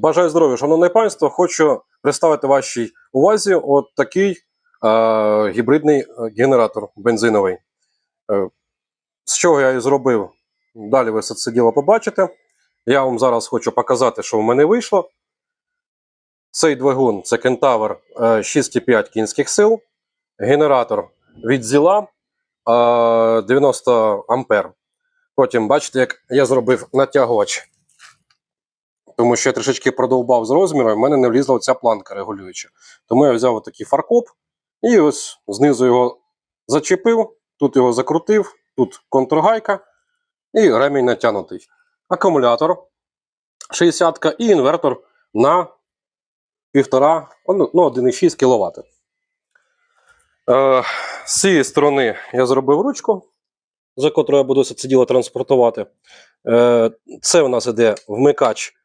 Бажаю здоров'я, шановне панство. Хочу представити вашій увазі от такий е, гібридний е, генератор бензиновий. Е, з чого я і зробив? Далі ви це діло побачите. Я вам зараз хочу показати, що в мене вийшло. Цей двигун це Кентавр е, 6,5 кінських сил. Генератор від зіла е, 90 ампер. Потім бачите, як я зробив натягувач тому що я трішечки продовбав з розміром, в мене не влізла оця планка регулююча. Тому я взяв отакий фаркоп і ось знизу його зачепив, тут його закрутив, тут контргайка і ремінь натягнутий. Акумулятор 60 і інвертор на 1,5, ну, 1,6 кВт. Е, з цієї сторони я зробив ручку, за котру я буду це діло транспортувати. Е, це у нас іде вмикач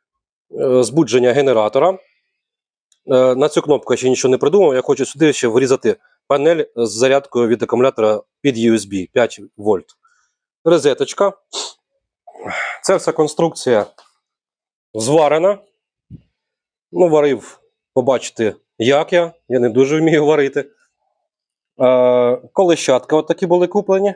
збудження генератора. Е, На цю кнопку я ще нічого не придумав. Я хочу сюди ще врізати панель з зарядкою від акумулятора під USB 5 вольт. Розеточка. Це вся конструкція зварена. Ну, варив, побачите, як я. Я не дуже вмію варити. Е, колещатка от такі були куплені.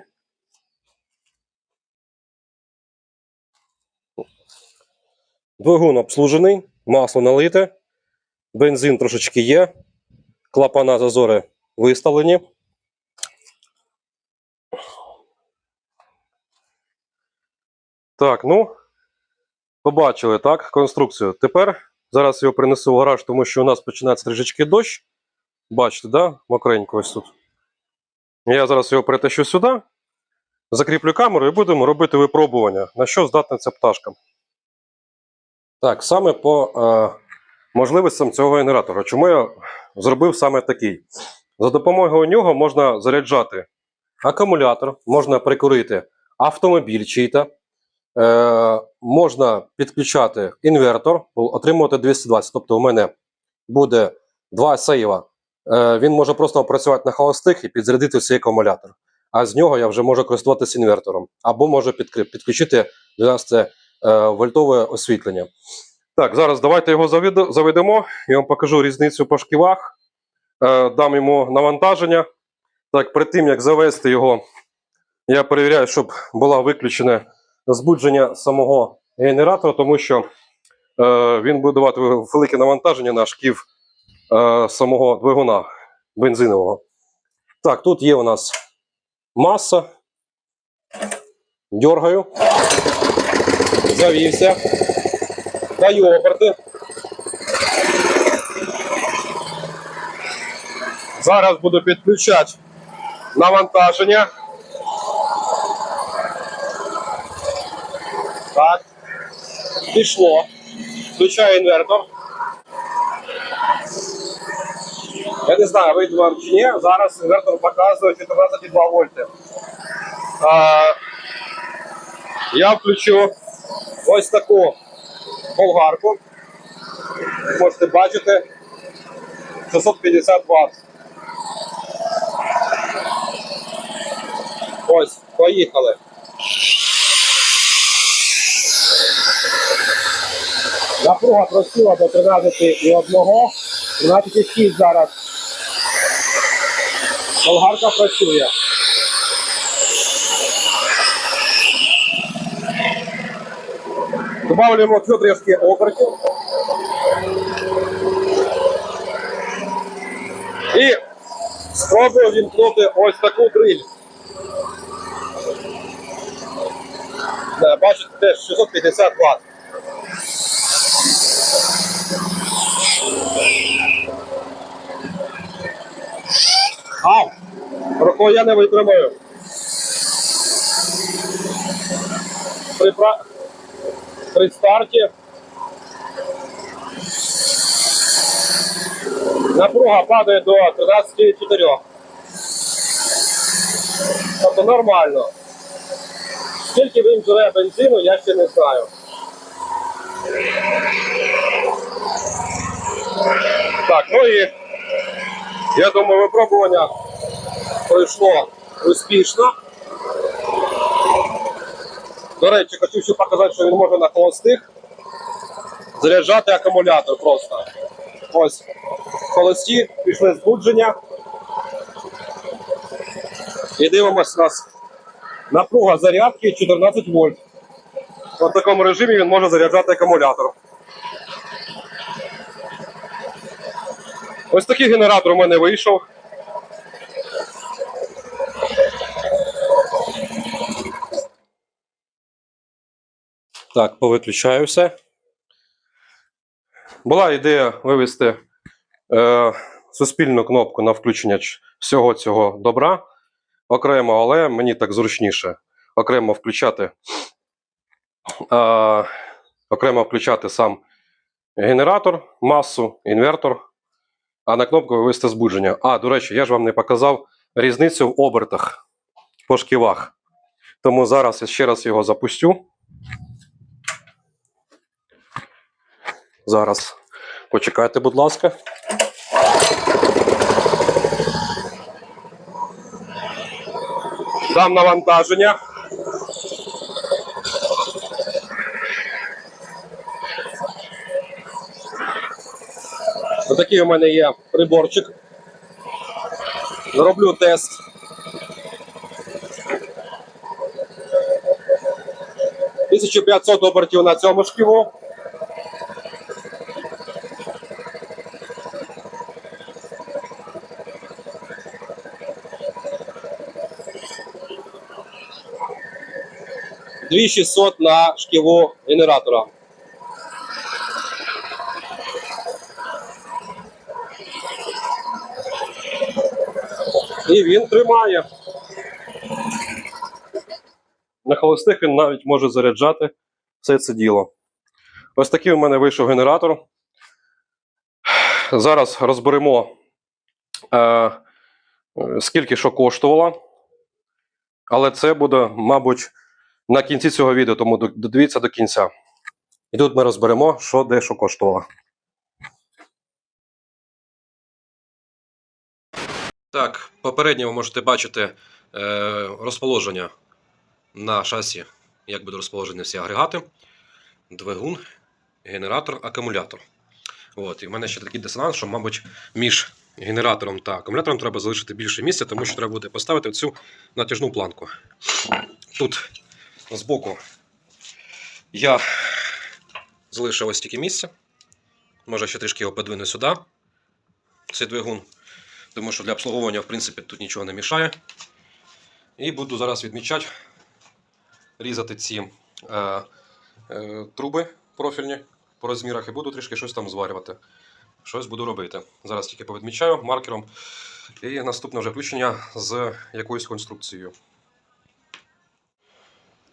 Двигун обслужений, масло налите, бензин трошечки є, клапана зазори виставлені. Так, ну, побачили, так, конструкцію. Тепер зараз його принесу в гараж, тому що у нас починається трішечки дощ. Бачите, да? Мокренько ось тут. Я зараз його перетащу сюди, закріплю камеру і будемо робити випробування, на що здатна ця пташка. Так, саме по е, можливостям цього генератора. Чому я зробив саме такий? За допомогою нього можна заряджати акумулятор, можна прикурити автомобіль чий-то, е, можна підключати інвертор, отримувати 220. Тобто, у мене буде два сейва. Е, він може просто працювати на холостих і підзарядити цей акумулятор. А з нього я вже можу користуватися інвертором, або можу підключити 12 е, вольтове освітлення. Так, зараз давайте його заведемо. Я вам покажу різницю по шківах. Е, дам йому навантаження. Так, перед тим як завести його, я перевіряю, щоб було виключене збудження самого генератора, тому що е, він буде давати велике навантаження на шків е, самого двигуна бензинового. Так, тут є у нас маса. Дергаю завівся, даю оберти. Зараз буду підключати навантаження. Так. Пішло. Включаю інвертор. Я не знаю, вийде вам чи ні. Зараз інвертор показує 14,2 вольти. А, я включу ось таку болгарку. Можете бачити 650 Вт. Ось, поїхали. Напруга просила до 13,1, 13,6 зараз. Болгарка працює. Добавляємо трішки обертів. І спробую вімкнути ось таку дриль. Бачите, теж 650 Вт. Ау! Рукою я не витримаю. При старті напруга падає до 13,4. Тобто нормально. Скільки він живе бензину, я ще не знаю. Так, ну і я думаю, випробування пройшло успішно. До речі, хотів ще показати, що він може на холостих заряджати акумулятор просто. Ось холості, пішли збудження. І дивимось у нас напруга зарядки 14 вольт. В такому режимі він може заряджати акумулятор. Ось такий генератор у мене вийшов. Так, повиключаю все. Була ідея вивести е, суспільну кнопку на включення всього цього добра окремо, але мені так зручніше окремо включати, е, окремо включати сам генератор, масу, інвертор, а на кнопку вивести збудження. А, до речі, я ж вам не показав різницю в обертах по шківах. Тому зараз я ще раз його запустю. Зараз почекайте, будь ласка. Дам навантаження. Отакий у мене є приборчик. Роблю тест. Тисячу п'ятсот обертів на цьому шківу. Дві 600 на шківу генератора. І він тримає. На холостих він навіть може заряджати все це діло. Ось такий у мене вийшов генератор. Зараз розберемо, е, скільки що коштувало. Але це буде, мабуть, на кінці цього відео, тому додивіться до кінця. І тут ми розберемо, що де що коштувало. Так, попередньо ви можете бачити е, розположення на шасі, як будуть розположені всі агрегати, двигун, генератор, акумулятор. От, і в мене ще такий дисонанс, що, мабуть, між генератором та акумулятором треба залишити більше місця, тому що треба буде поставити цю натяжну планку. Тут збоку я залишив ось тільки місце. Може ще трішки його подвину сюди, цей двигун. Тому що для обслуговування, в принципі, тут нічого не мішає. І буду зараз відмічати, різати ці е, е, труби профільні по розмірах і буду трішки щось там зварювати. Щось буду робити. Зараз тільки повідмічаю маркером. І наступне вже включення з якоюсь конструкцією.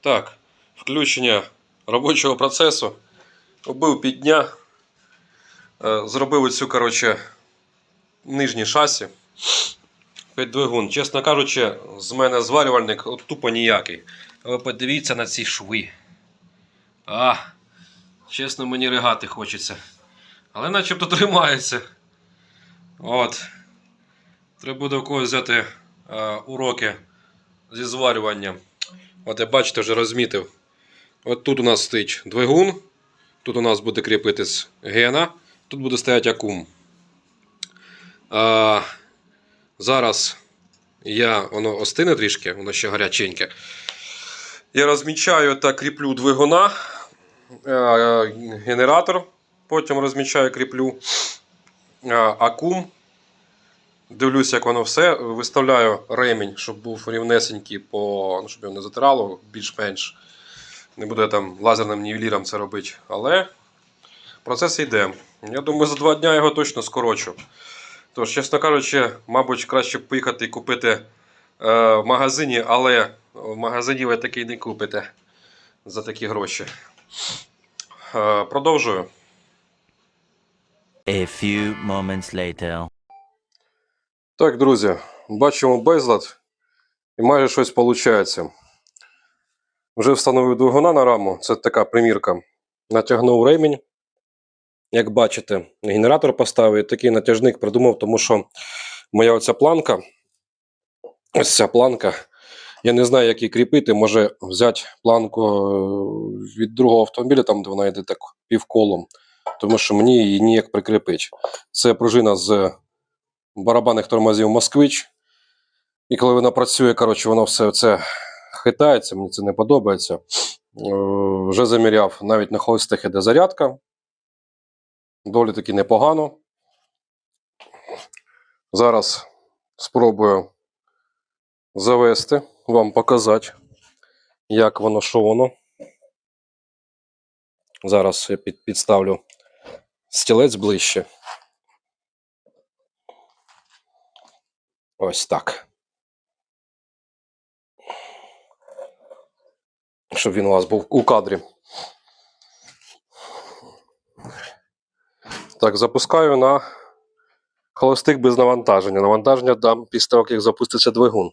Так, включення робочого процесу. Убив під дня. Е, Зробив оцю, коротше, нижнє шасі. Під двигун. Чесно кажучи, з мене зварювальник от тупо ніякий. Ви подивіться на ці шви. А, чесно, мені ригати хочеться. Але начебто тримається. От. Треба буде у когось взяти е, уроки зі зварювання. От я бачите, вже розмітив. От тут у нас стоїть двигун. Тут у нас буде кріпитись гена. Тут буде стояти акум. А, зараз я воно остине трішки, воно ще гаряченьке. Я розмічаю та кріплю двигуна, е, генератор. Потім розмічаю, кріплю акум. Дивлюсь, як воно все. Виставляю ремінь, щоб був рівнесенький, по, ну, щоб його не затирало більш-менш. Не буду я там лазерним нівеліром це робити. Але процес йде. Я думаю, за два дні його точно скорочу. Тож, чесно кажучи, мабуть, краще поїхати і купити е, в магазині, але в магазині ви такий не купите за такі гроші. Е, продовжую. A few moments later. Так, друзі, бачимо безлад і майже щось виходить. Вже встановив двигуна на раму, це така примірка. Натягнув ремінь. Як бачите, генератор поставив. і Такий натяжник придумав, тому що моя оця планка, ось ця планка, я не знаю, як її кріпити. Може взяти планку е, від другого автомобіля, там де вона йде так півколом. тому що мені її ніяк прикріпити. Це пружина з барабанних тормозів Москвич. І коли вона працює, коротше, воно все це хитається, мені це не подобається. Е, Вже заміряв навіть на холостих іде зарядка. Доволі таки непогано. Зараз спробую завести, вам показати, як воно, що воно. Зараз я підставлю стілець ближче. Ось так. Щоб він у вас був у кадрі. Так, запускаю на холостих без навантаження. Навантаження дам після того, як запуститься двигун.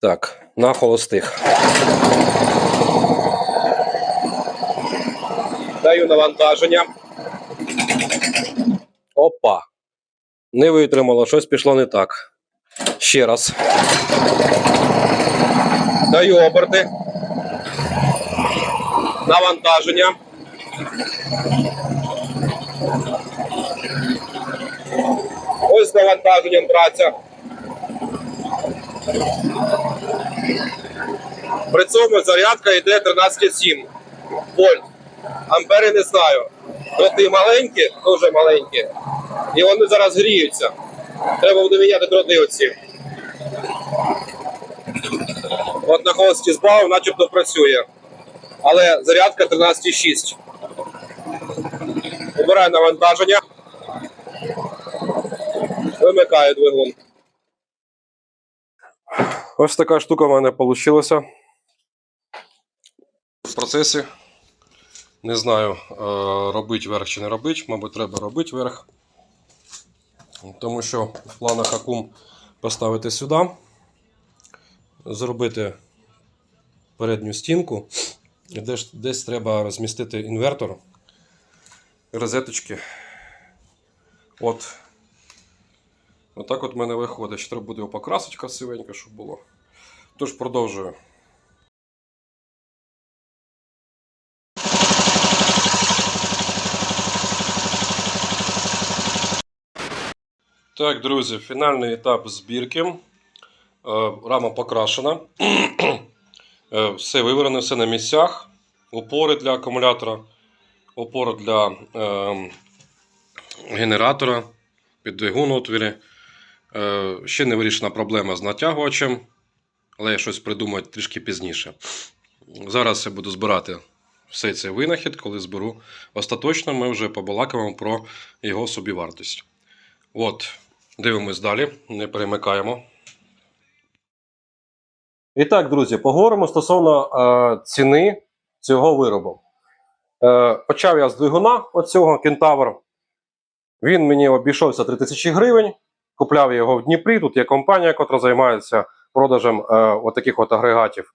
Так, на холостих. Даю навантаження. Опа. Не витримало, щось пішло не так. Ще раз. Даю оберти. Навантаження. Ось з навантаженням праця. При цьому зарядка йде 13,7 вольт. Ампери не знаю. Дроти маленькі, дуже маленькі. І вони зараз гріються. Треба буде міняти дроти оці. От на холості збавив, начебто працює. Але зарядка 13,6. Обираю навантаження. Вимикаю двигун. Ось така штука в мене вийшла. В процесі. Не знаю, е, робить верх чи не робить. Мабуть, треба робити верх. Тому що в планах акум поставити сюди, зробити передню стінку. Десь, десь треба розмістити інвертор, розеточки. От. Отак от в мене виходить. Ще треба буде його покрасити красивенько, щоб було. Тож продовжую. Так, друзі, фінальний етап збірки. Е, Рама покрашена. Е, Все виверено, все на місцях. Опори для акумулятора, опора для е, генератора, під двигун отвірі. Е, ще не вирішена проблема з натягувачем, але я щось придумаю трішки пізніше. Зараз я буду збирати все цей винахід, коли зберу остаточно, ми вже побалакаємо про його собівартість. От, дивимось далі, не перемикаємо. І так, друзі, поговоримо стосовно е, ціни цього виробу. Е, почав я з двигуна оцього кентавр. Він мені обійшовся 3000 гривень. Купляв його в Дніпрі. Тут є компанія, яка займається продажем е, отаких от агрегатів.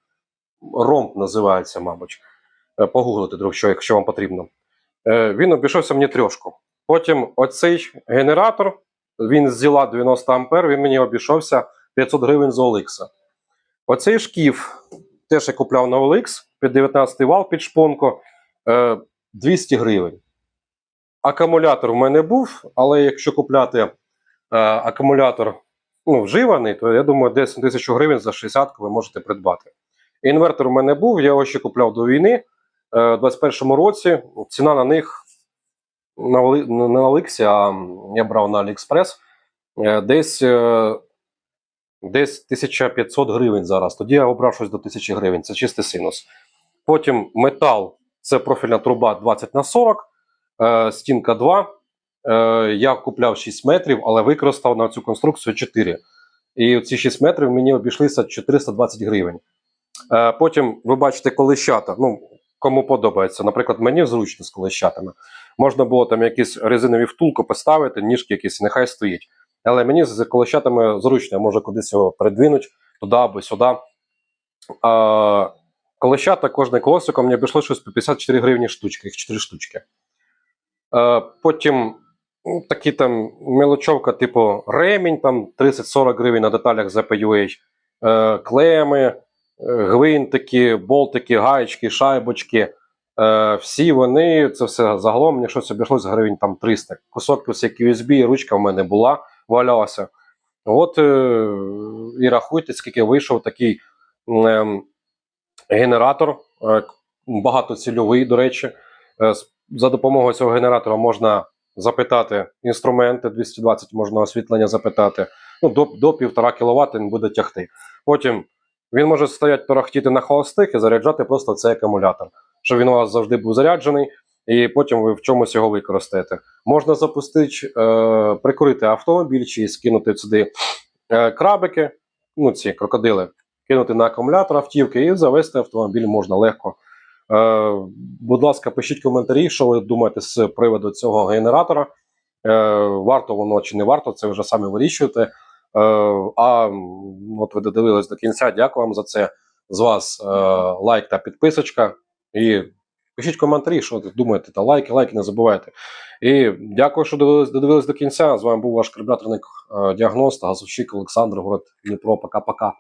Ромб називається, мабуть. Е, погуглити, друг, що, якщо вам потрібно. Е, він обійшовся мені трьошку. Потім оцей генератор, він зіла 90 А, він мені обійшовся 500 гривень з OLX. Оцей шкіф теж я купляв на OLX під 19 вал під шпонку е, 200 гривень. Акумулятор в мене був, але якщо купляти е, акумулятор ну, вживаний, то я думаю, десь 1000 гривень за 60 ви можете придбати. Інвертор у мене був, я його ще купляв до війни. Е, У 2021 році ціна на них на OLX, а я брав на AliExpress, е, десь, е, десь 1500 гривень зараз. Тоді я обрав щось до 1000 гривень, це чистий синус. Потім метал це профільна труба 20 на 40, е, стінка 2. Е, я купляв 6 метрів, але використав на цю конструкцію 4. І ці 6 метрів мені обійшлися 420 гривень. Потім ви бачите колищата. Ну, кому подобається. Наприклад, мені зручно з колищатами. Можна було там якісь резинові втулки поставити, ніжки якісь, нехай стоїть. Але мені з колищатами зручно, я можу кудись його передвинути туди або сюди. А, колищата кожне колесико мені обійшло щось по 54 гривні штучки, їх 4 штучки. А, потім ну, такі там мелочовка, типу ремінь, там 30-40 гривень на деталях ZPUA, е, клеми, гвинтики, болтики, гаєчки, шайбочки. Е, всі вони, це все загалом мені щось обійшлося гривень там 300. Кусок плюс як USB, ручка в мене була, валялася. От е, і рахуйте, скільки вийшов такий ем, генератор, е, багатоцільовий, до речі. Е, за допомогою цього генератора можна запитати інструменти 220, можна освітлення запитати. Ну, до, до 1,5 кВт він буде тягти. Потім він може стояти торохтіти на холостих і заряджати просто цей акумулятор, щоб він у вас завжди був заряджений, і потім ви в чомусь його використаєте. Можна запустити, е, прикурити автомобіль чи скинути сюди е, крабики, ну ці крокодили, кинути на акумулятор автівки і завести автомобіль можна легко. Е, будь ласка, пишіть коментарі, що ви думаєте з приводу цього генератора. Е, варто воно чи не варто, це вже самі вирішуєте. Е, а от ви додивились до кінця. Дякую вам за це. З вас е, лайк та підписочка. І пишіть коментарі, що ви думаєте, та лайки, лайки не забувайте. І дякую, що додивились, додивились до кінця. З вами був ваш карбюраторник е, діагност, газовщик Олександр, город Дніпро. Пока-пока.